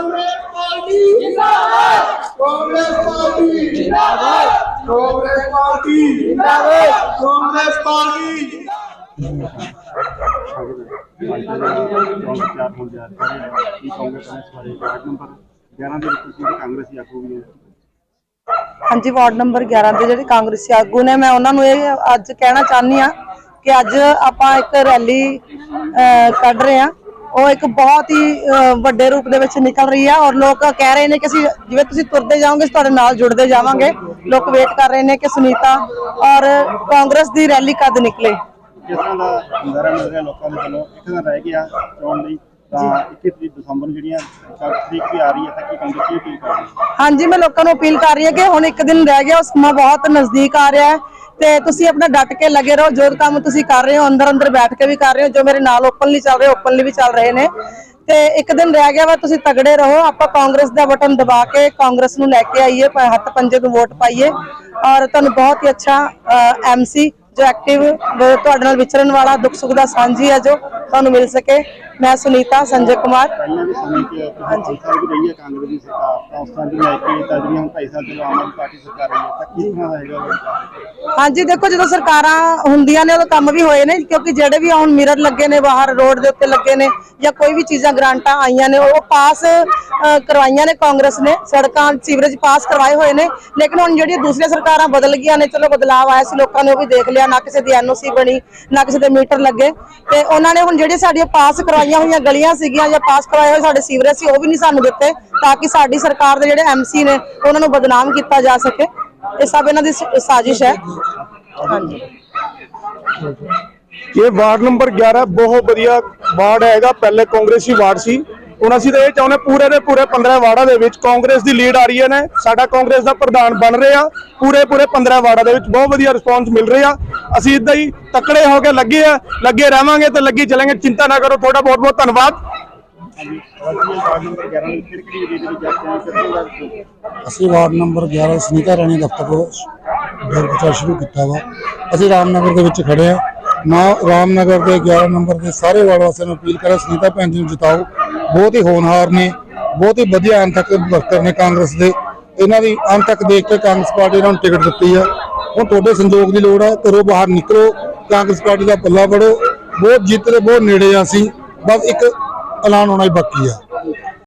Congress party ਜਿੰਦਾਬਾਦ। Congress party ਜਿੰਦਾਬਾਦ। Congress party ਜਿੰਦਾਬਾਦ। ਕਾਂਗਰਸ ਪਾਰਟੀ ਹਾਂਜੀ ਵਾਰਡ ਨੰਬਰ 11 ਦੇ ਜਿਹੜੇ ਕਾਂਗਰਸੀ ਆਗੂ ਨੇ ਮੈਂ ਉਹਨਾਂ ਨੂੰ ਇਹ ਅੱਜ ਕਹਿਣਾ ਚਾਹੁੰਦੀ ਆ ਕਿ ਅੱਜ ਆਪਾਂ ਇੱਕ ਰੈਲੀ ਅਹ, ਕੱਢ ਰਹੇ ਆ ਉਹ ਇੱਕ ਬਹੁਤ ਹੀ ਵੱਡੇ ਰੂਪ ਦੇ ਵਿੱਚ ਨਿਕਲ ਰਹੀ ਆ ਔਰ ਲੋਕ ਕਹਿ ਰਹੇ ਨੇ ਕਿ ਅਸੀਂ ਜਿਵੇਂ ਤੁਸੀਂ ਤੁਰਦੇ ਜਾਓਗੇ ਤੁਹਾਡੇ ਨਾਲ ਜੁੜਦੇ ਜਾਵਾਂਗੇ। ਲੋਕ ਵੇਟ ਕਰ ਰਹੇ ਨੇ ਕਿ ਸੁਨੀਤਾ ਔਰ ਕਾਂਗਰਸ ਦੀ ਰੈਲੀ ਕਦ ਨਿਕਲੇ। ਕਿਸ ਤਰ੍ਹਾਂ ਦਾ ਨਜ਼ਾਰਾ ਮਿਲ ਰਿਹਾ ਲੋਕਾਂ ਦੇ ਵੱਲੋਂ ਇੱਕ ਦਿਨ ਰਹਿ ਗਿਆ ਚੋਣ ਲਈ ਤਾਂ 21 ਤਰੀਕ ਦਸੰਬਰ ਨੂੰ ਜਿਹੜੀਆਂ 4 ਤਰੀਕ ਵੀ ਆ ਰਹੀ ਹੈ ਤਾਂ ਕੀ ਕਾਂਗਰਸ ਕੀ ਅਪੀਲ ਕਰ ਰਹੀ ਹੈ? ਹਾਂਜੀ ਮੈਂ ਲੋਕਾਂ ਨੂੰ ਅਪੀਲ ਕਰ ਰਹੀ ਹਾਂ ਕਿ ਹੁਣ ਇੱਕ ਦਿਨ ਰਹਿ ਗਿਆ ਉਹ ਸਮਾਂ ਬਹੁਤ ਨਜ਼ਦੀਕ ਆ ਰਿਹਾ ਹੈ। ਤੇ ਤੁਸੀਂ ਆਪਣਾ ਡਟ ਕੇ ਲੱਗੇ ਰਹੋ, ਜੋ ਕੰਮ ਤੁਸੀਂ ਕਰ ਰਹੇ ਹੋ ਅੰਦਰ ਅੰਦਰ ਬੈਠ ਕੇ ਵੀ ਕਰ ਰਹੇ ਹੋ, ਜੋ ਮੇਰੇ ਨਾਲ ਓਪਨਲੀ ਚੱਲ ਰਹੇ ਓਪਨਲੀ ਵੀ ਚੱਲ ਰਹੇ ਨੇ। ਤੇ ਇੱਕ ਦਿਨ ਰਹਿ ਗਿਆ ਵਾ, ਤੁਸੀਂ ਤਗੜੇ ਰਹੋ, ਆਪਾਂ ਕਾਂਗਰਸ ਦਾ ਬਟਨ ਦਬਾ ਕੇ ਕਾਂਗਰਸ ਨੂੰ ਲੈ ਕੇ ਆਈਏ ਹੱਥ ਪੰਜੇ ਨੂੰ ਵੋਟ ਪਾਈਏ। ਔਰ ਤੁਹਾਨੂੰ ਬਹੁਤ ਹੀ ਅੱਛਾ ਐਮਸੀ ਜੋ ਐਕਟਿਵ ਤੁਹਾਡੇ ਨਾਲ ਵਿਚਰਨ ਵਾਲਾ ਦੁੱਖ ਸੁੱਖ ਦਾ ਸਾਂਝੀ ਹੈ ਜੋ। ਤੁਹਾਨੂੰ ਮਿਲ ਸਕੇ। ਮੈਂ ਸੁਨੀਤਾ ਸੰਜੇ ਕੁਮਾਰ। ਪਹਿਲਾਂ ਵੀ ਸਮੇਂ ਕਿ ਹਾਂਜੀ। ਸਾਲ ਵੀ ਰਹੀ ਹੈ ਕਾਂਗਰਸ ਦੀ ਸਰਕਾਰ ਤਾਂ ਉਸ ਤਰ੍ਹਾਂ ਦੀ ਲੈ ਕੇ ਤਾਂ ਜਿਹੜੀਆਂ ਹੁਣ ਢਾਈ ਸਾਲ ਤੋਂ ਆਮ ਆਦਮੀ ਪਾਰਟੀ ਸਰਕਾਰ ਰਹੀ ਹੈ ਤਾਂ ਕਿਸ ਤਰ੍ਹਾਂ ਦਾ ਹੈਗਾ ਉਹ? ਹਾਂਜੀ ਦੇਖੋ ਜਦੋਂ ਸਰਕਾਰਾਂ ਹੁੰਦੀਆਂ ਨੇ ਉਦੋਂ ਕੰਮ ਵੀ ਹੋਏ ਨੇ ਕਿਉਂਕਿ ਜਿਹੜੇ ਵੀ ਹੁਣ ਮਿਰਰ ਲੱਗੇ ਨੇ ਬਾਹਰ ਰੋਡ ਦੇ ਉੱਤੇ ਲੱਗੇ ਨੇ ਜਾਂ ਕੋਈ ਵੀ ਚੀਜ਼ਾਂ ਗ੍ਰਾਂਟਾਂ ਆਈਆਂ ਨੇ ਉਹ ਪਾਸ ਕਰਵਾਈਆਂ ਨੇ ਕਾਂਗਰਸ ਨੇ ਸੜਕਾਂ ਸੀਵਰੇਜ ਪਾਸ ਕਰਵਾਏ ਹੋਏ ਨੇ ਲੇਕਿਨ ਹੁਣ ਜਿਹੜੀਆਂ ਦੂਸਰੀਆਂ ਸਰਕਾਰਾਂ ਬਦਲ ਗਈਆਂ ਨੇ ਚਲੋ ਬਦਲਾਅ ਆਇਆ ਸੀ ਲੋਕਾਂ ਨੇ ਉਹ ਵੀ ਦੇਖ ਲਿਆ ਨਾ ਕਿਸੇ ਦੀ ਐਨਓਸੀ ਬਣੀ ਨਾ ਕਿਸੇ ਦੇ ਮੀਟਰ ਲੱਗੇ ਤੇ ਉਹਨਾਂ ਨੇ ਹੁਣ ਜਿਹੜੀਆਂ ਸਾਡੀਆਂ ਪਾਸ ਕਰਵਾਈਆਂ ਹੋਈਆਂ ਗਲੀਆਂ ਸੀਗੀਆਂ ਜਾਂ ਪਾਸ ਕਰਵਾਏ ਹੋਏ ਸਾਡੇ ਸੀਵਰੇਜ ਸੀ, ਉਹ ਵੀ ਨਹੀਂ ਸਾਨੂੰ ਦਿੱਤੇ ਤਾਂ ਕਿ ਸਾਡੀ ਸਰਕਾਰ ਦੇ ਜਿਹੜੇ ਐਮਸੀ ਨੇ, ਉਹਨਾਂ ਨੂੰ ਬਦਨਾਮ ਕੀਤਾ ਜਾ ਸਕੇ। ਇਹ ਸਭ ਇਹਨਾਂ ਦੀ ਸਾਜ਼ਿਸ਼ ਹੈ। ਹਾਂਜੀ। ਇਹ ਵਾਰਡ ਨੰਬਰ 11 ਬਹੁਤ ਵਧੀਆ ਵਾਰਡ ਹੈਗਾ ਪਹਿਲੇ ਕਾਂਗਰਸੀ ਵਾਰਡ ਸੀ। ਹੁਣ ਅਸੀਂ ਤਾਂ ਇਹ ਚਾਹੁੰਦੇ ਪੂਰੇ ਦੇ ਪੂਰੇ 15 ਵਾਰਡਾਂ ਦੇ ਵਿੱਚ ਕਾਂਗਰਸ ਦੀ ਲੀਡ ਆ ਰਹੀ ਹੈ ਨੇ, ਸਾਡਾ ਕਾਂਗਰਸ ਦਾ ਪ੍ਰਧਾਨ ਬਣ ਰਿਹਾ, ਪੂਰੇ ਪੂਰੇ 15 ਵਾਰਡਾਂ ਦੇ ਵਿੱਚ ਬਹੁਤ ਵਧੀਆ ਰਿਸਪੌਂਸ ਮਿਲ ਰਿਹਾ। ਅਸੀਂ ਇਦਾਂ ਹੀ ਤਕੜੇ ਹੋ ਕੇ ਲੱਗੇ ਆ, ਲੱਗੇ ਰਹਾਂਗੇ ਤੇ ਲੱਗੇ ਚੱਲਾਂਗੇ। ਚਿੰਤਾ ਨਾ ਕਰੋ, ਤੁਹਾਡਾ ਬਹੁਤ ਬਹੁਤ ਧੰਨਵਾਦ। ਅਸੀਂ ਵਾਰਡ ਨੰਬਰ 11 ਸੁਨੀਤਾ ਰਾਣੀ ਦਫ਼ਤਰ ਤੋਂ ਪ੍ਰਚਾਰ ਸ਼ੁਰੂ ਕੀਤਾ ਵਾ। ਅਸੀਂ ਰਾਮਨਗਰ ਦੇ ਵਿੱਚ ਖੜੇ ਆ। ਨਾ ਰਾਮਨਗਰ ਦੇ 11 ਨੰਬਰ ਦੇ ਸਾਰੇ ਵਾਰਡ ਵਾਸੀਆਂ ਨੂੰ ਅਪੀਲ ਕਰਾਂ, ਸੁਨੀਤਾ ਭੈਣ ਜੀ ਨੂੰ ਜਿਤਾਓ। ਬਹੁਤ ਹੀ ਹੋਣਹਾਰ ਨੇ, ਬਹੁਤ ਹੀ ਵਧੀਆ ਅੰਤ ਤੱਕ ਵਰਕਰ ਨੇ ਕਾਂਗਰਸ ਦੇ। ਇਹਨਾਂ ਦੀ ਅੰਤ ਤੱਕ ਦੇਖ ਕੇ ਕਾਂਗਰਸ ਪਾਰਟੀ ਇਹਨਾਂ ਨੂੰ ਟਿਕਟ ਦਿੱਤੀ ਆ। ਹੁਣ ਤੁਹਾਡੇ ਸੰਯੋਗ ਦੀ ਲੋੜ ਆ, ਘਰੋਂ ਬਾਹਰ ਨਿਕਲੋ, ਕਾਂਗਰਸ ਪਾਰਟੀ ਦਾ ਪੱਲਾ ਫੜੋ। ਬਹੁਤ ਜਿੱਤ ਦੇ ਬਹੁਤ ਨੇੜੇ ਆ ਅਸੀਂ, ਬਸ ਇੱਕ ਐਲਾਨ ਹੋਣਾ ਹੀ ਬਾਕੀ ਆ।